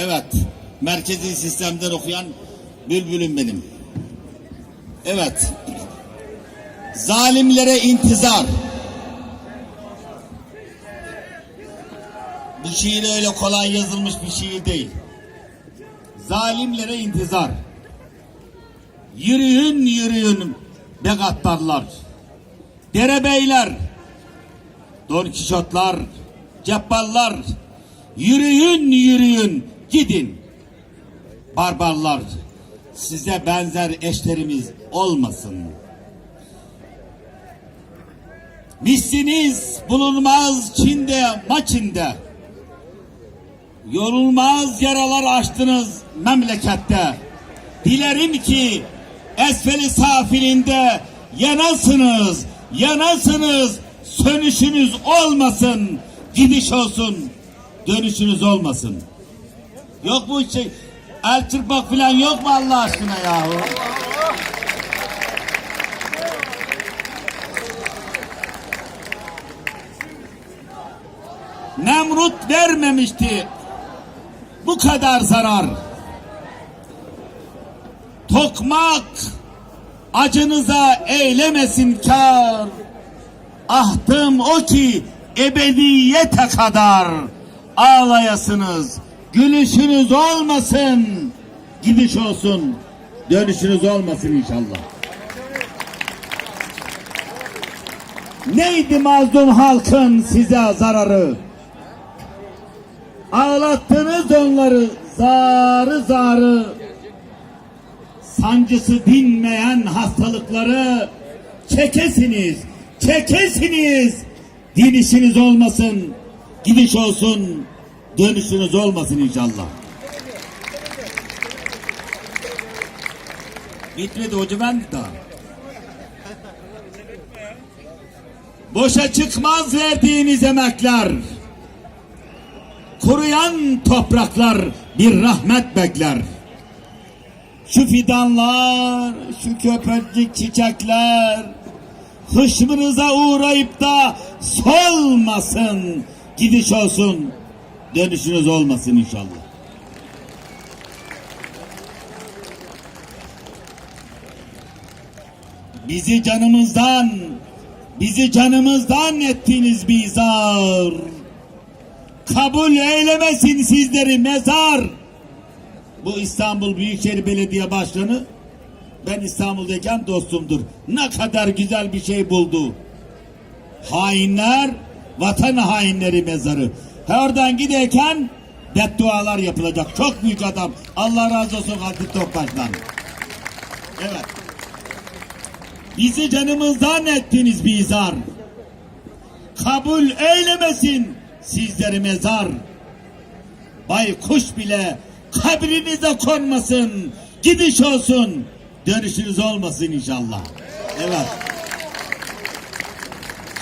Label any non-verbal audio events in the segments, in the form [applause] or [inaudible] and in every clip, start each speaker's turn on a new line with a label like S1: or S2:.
S1: Evet. Merkezi sistemden okuyan bülbülüm benim. Evet. Zalimlere intizar. Bu şiir öyle kolay yazılmış bir şiir değil. Zalimlere intizar. Yürüyün yürüyün be gaddarlar. Derebeyler, Don Kişotlar, Cebballar, yürüyün yürüyün gidin. Barbarlar, size benzer eşlerimiz olmasın. Misliniz bulunmaz Çin'de maçinde. Yorulmaz yaralar açtınız memlekette. Dilerim ki esfeli safilinde yanasınız, yanasınız, sönüşünüz olmasın, gidiş olsun, dönüşünüz olmasın. Yok bu şey, el çırpmak falan yok mu Allah aşkına yahu? Nemrut vermemişti bu kadar zarar. Tokmak acınıza eylemesin kar. Ahtım o ki ebediyete kadar ağlayasınız. Gülüşünüz olmasın. Gidiş olsun. Dönüşünüz olmasın inşallah. Neydi mazlum halkın size zararı? Ağlattınız onları zarı zarı. Sancısı dinmeyen hastalıkları çekesiniz, çekesiniz. Dinişiniz olmasın, gidiş olsun, dönüşünüz olmasın inşallah. Bitmedi hoca ben daha. Boşa çıkmaz verdiğiniz emekler. Kuruyan topraklar bir rahmet bekler. Şu fidanlar, şu köpekçik çiçekler hışmınıza uğrayıp da solmasın. Gidiş olsun, dönüşünüz olmasın inşallah. Bizi canımızdan, bizi canımızdan ettiğiniz bizar. Kabul eylemesin sizleri mezar. Bu İstanbul Büyükşehir Belediye Başkanı ben İstanbul'dayken dostumdur. Ne kadar güzel bir şey buldu. Hainler, vatan hainleri mezarı. Oradan giderken beddualar yapılacak. Çok büyük adam. Allah razı olsun Halit Topbaş'tan. Evet. Bizi canımızdan ettiniz bizar. Kabul eylemesin sizleri mezar. Baykuş bile kabrinize konmasın. Gidiş olsun. Dönüşünüz olmasın inşallah. Evet.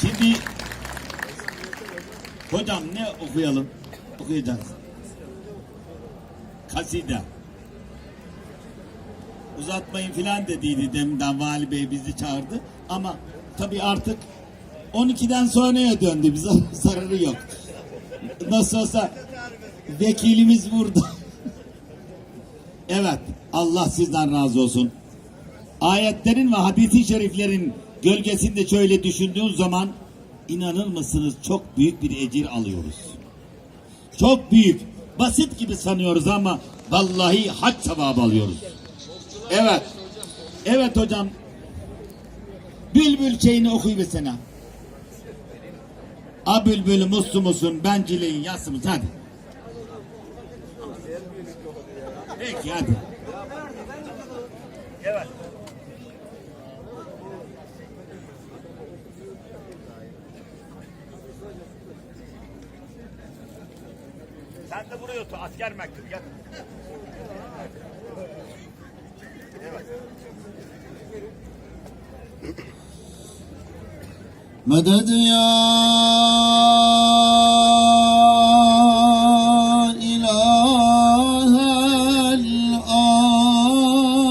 S1: Şimdi hocam ne okuyalım? Okuyacağız. Kaside. Uzatmayın filan dediydi deminden vali bey bizi çağırdı. Ama tabii artık 12'den sonraya döndü. Bize [laughs] zararı yok. Nasıl olsa vekilimiz burada. [laughs] evet. Allah sizden razı olsun. Ayetlerin ve hadisi şeriflerin gölgesinde şöyle düşündüğün zaman inanır mısınız çok büyük bir ecir alıyoruz. Çok büyük. Basit gibi sanıyoruz ama vallahi hac sevabı alıyoruz. Evet. Evet hocam. Bülbül şeyini okuyuversene. A bülbül muslu musun benciliğin yası mısın? Hadi. Peki hadi. Evet.
S2: Sen de buraya otur. Asker mektubu gel.
S1: Medet ya